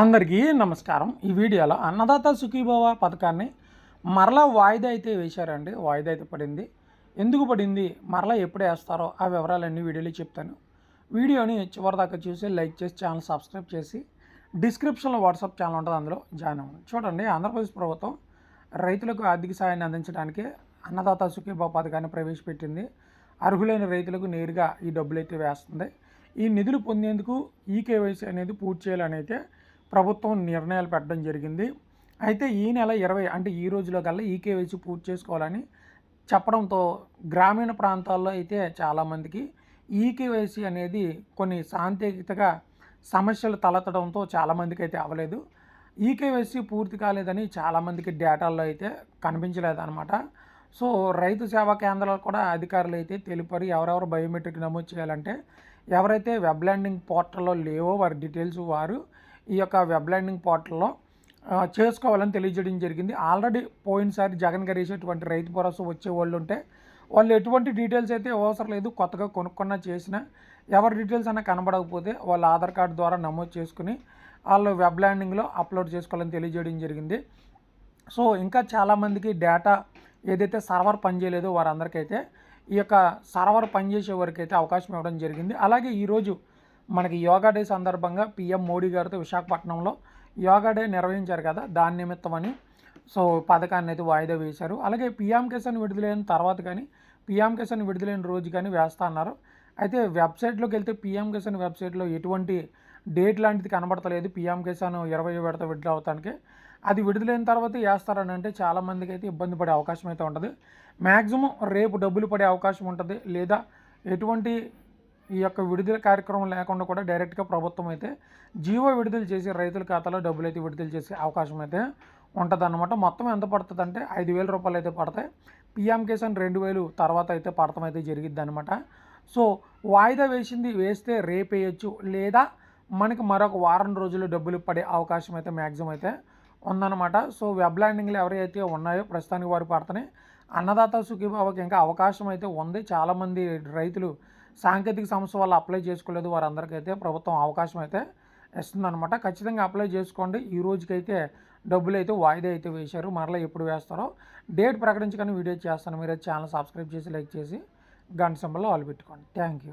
అందరికీ నమస్కారం. ఈ వీడియోలో అన్నదాత సుఖీభవ పథకాన్ని మరలా వాయిదా అయితే వేశారండి. వాయిదా అయితే పడింది. ఎందుకు పడింది? మరలా ఎప్పుడు వేస్తారో ఆ వివరాలన్నీ వీడియోలో చెప్తాను. వీడియోని చివరిదాకా చూసి లైక్ చేసి ఛానల్ సబ్స్క్రైబ్ చేసి డిస్క్రిప్షన్లో వాట్సాప్ ఛానల్ ఉంటుంది. అందులో జాయిన్ అవ్వండి. చూడండి ఆంధ్రప్రదేశ్ ప్రభుత్వం రైతులకు ఆర్థిక సాయాన్ని అందించడానికి అన్నదాత సుఖీభవ పథకాన్ని ప్రవేశపెట్టింది. అర్హులైన రైతులకు నేరుగా ఈ డబ్బులు అయితే వేస్తుంది. ఈ నిధులు పొందేందుకు ఈ కేవైసీ అనేది పూర్తి చేయాలని అయితే ప్రభుత్వం నిర్ణయాలు పెట్టడం జరిగింది. అయితే ఈ నెల ఇరవై అంటే ఈ రోజులో కల్లా ఈ కేవైసీ పూర్తి చేసుకోవాలని చెప్పడంతో గ్రామీణ ప్రాంతాల్లో అయితే చాలామందికి ఈ కేవైసీ అనేది కొన్ని సాంకేతికగా సమస్యలు తలెత్తడంతో చాలామందికి అయితే అవ్వలేదు. ఈ కేవైసీ పూర్తి కాలేదని చాలామందికి డేటాల్లో అయితే కనిపించలేదన్నమాట. సో రైతు సేవా కేంద్రాలు కూడా అధికారులు అయితే తెలిపారు ఎవరెవరు బయోమెట్రిక్ నమోదు చేయాలంటే ఎవరైతే వెబ్ ల్యాండింగ్ పోర్టల్లో లేవో వారి డీటెయిల్స్ వారు ఈ యొక్క వెబ్ ల్యాండింగ్ పోర్టల్లో చేసుకోవాలని తెలియజేయడం జరిగింది. ఆల్రెడీ పోయినసారి జగన్ గారు వేసేటువంటి రైతు భరోసా వచ్చే వాళ్ళు ఉంటే వాళ్ళు ఎటువంటి డీటెయిల్స్ అయితే అవసరం లేదు కొత్తగా కొనుక్కున్నా చేసినా ఎవరి డీటెయిల్స్ అయినా కనబడకపోతే వాళ్ళ ఆధార్ కార్డు ద్వారా నమోదు చేసుకుని వాళ్ళు వెబ్ ల్యాండింగ్లో అప్లోడ్ చేసుకోవాలని తెలియజేయడం జరిగింది. సో ఇంకా చాలామందికి డేటా ఏదైతే సర్వర్ పనిచేయలేదో వారందరికైతే ఈ యొక్క సర్వర్ పనిచేసే వరకు అయితే అవకాశం ఇవ్వడం జరిగింది. అలాగే ఈరోజు మనకి యోగా డే సందర్భంగా పిఎం మోడీ గారితో విశాఖపట్నంలో యోగా డే నిర్వహించారు కదా దాని నిమిత్తమని సో పథకాన్ని అయితే వాయిదా వేశారు. అలాగే పిఎం కిసాన్ విడుదలైన తర్వాత కానీ పిఎం కిసాన్ విడుదలైన రోజు కానీ వేస్తా అన్నారు. అయితే వెబ్సైట్లోకి వెళ్తే పిఎం కిసాన్ వెబ్సైట్లో ఎటువంటి డేట్ లాంటిది కనబడతలేదు. పిఎం కిసాన్ ఇరవై విడత విడుదల అవటానికి. అది విడుదలైన తర్వాత వేస్తారని అంటే చాలామందికి అయితే ఇబ్బంది పడే అవకాశం అయితే ఉంటుంది. మ్యాక్సిమం రేపు డబ్బులు పడే అవకాశం ఉంటుంది. లేదా ఎటువంటి ఈ యొక్క విడుదల కార్యక్రమం లేకుండా కూడా డైరెక్ట్గా ప్రభుత్వం అయితే జీవో విడుదల చేసి రైతుల ఖాతాలో డబ్బులు అయితే విడుదల చేసే అవకాశం అయితే ఉంటుంది అనమాట మొత్తం ఎంత పడుతుంది అంటే ఐదు వేల రూపాయలు అయితే పడతాయి. పిఎం కిసాన్ రెండు వేలు తర్వాత అయితే పడతాం అయితే జరిగిద్ది అనమాట సో వాయిదా వేసింది వేస్తే రేపేయచ్చు లేదా మనకి మరొక వారం రోజులు డబ్బులు పడే అవకాశం అయితే మ్యాక్సిమం అయితే ఉందన్నమాట. సో వెబ్ ల్యాండింగ్లు ఎవరైతే ఉన్నాయో ప్రస్తుతానికి వారు పడుతున్నాయి అన్నదాత సుఖీభావకి ఇంకా అవకాశం అయితే ఉంది. చాలామంది రైతులు సాంకేతిక సమస్య వల్ల అప్లై చేసుకోలేదు వారందరికైతే ప్రభుత్వం అవకాశం అయితే ఇస్తుందన్నమాట. ఖచ్చితంగా అప్లై చేసుకోండి. ఈ రోజుకైతే డబ్బులు అయితే వాయిదా అయితే వేశారు. మరలా ఎప్పుడు వేస్తారో డేట్ ప్రకటించగానే వీడియో చేస్తాను. మీరు ఛానల్ సబ్స్క్రైబ్ చేసి లైక్ చేసి గంట సింబల్లో వాళ్ళు పెట్టుకోండి. Thank you.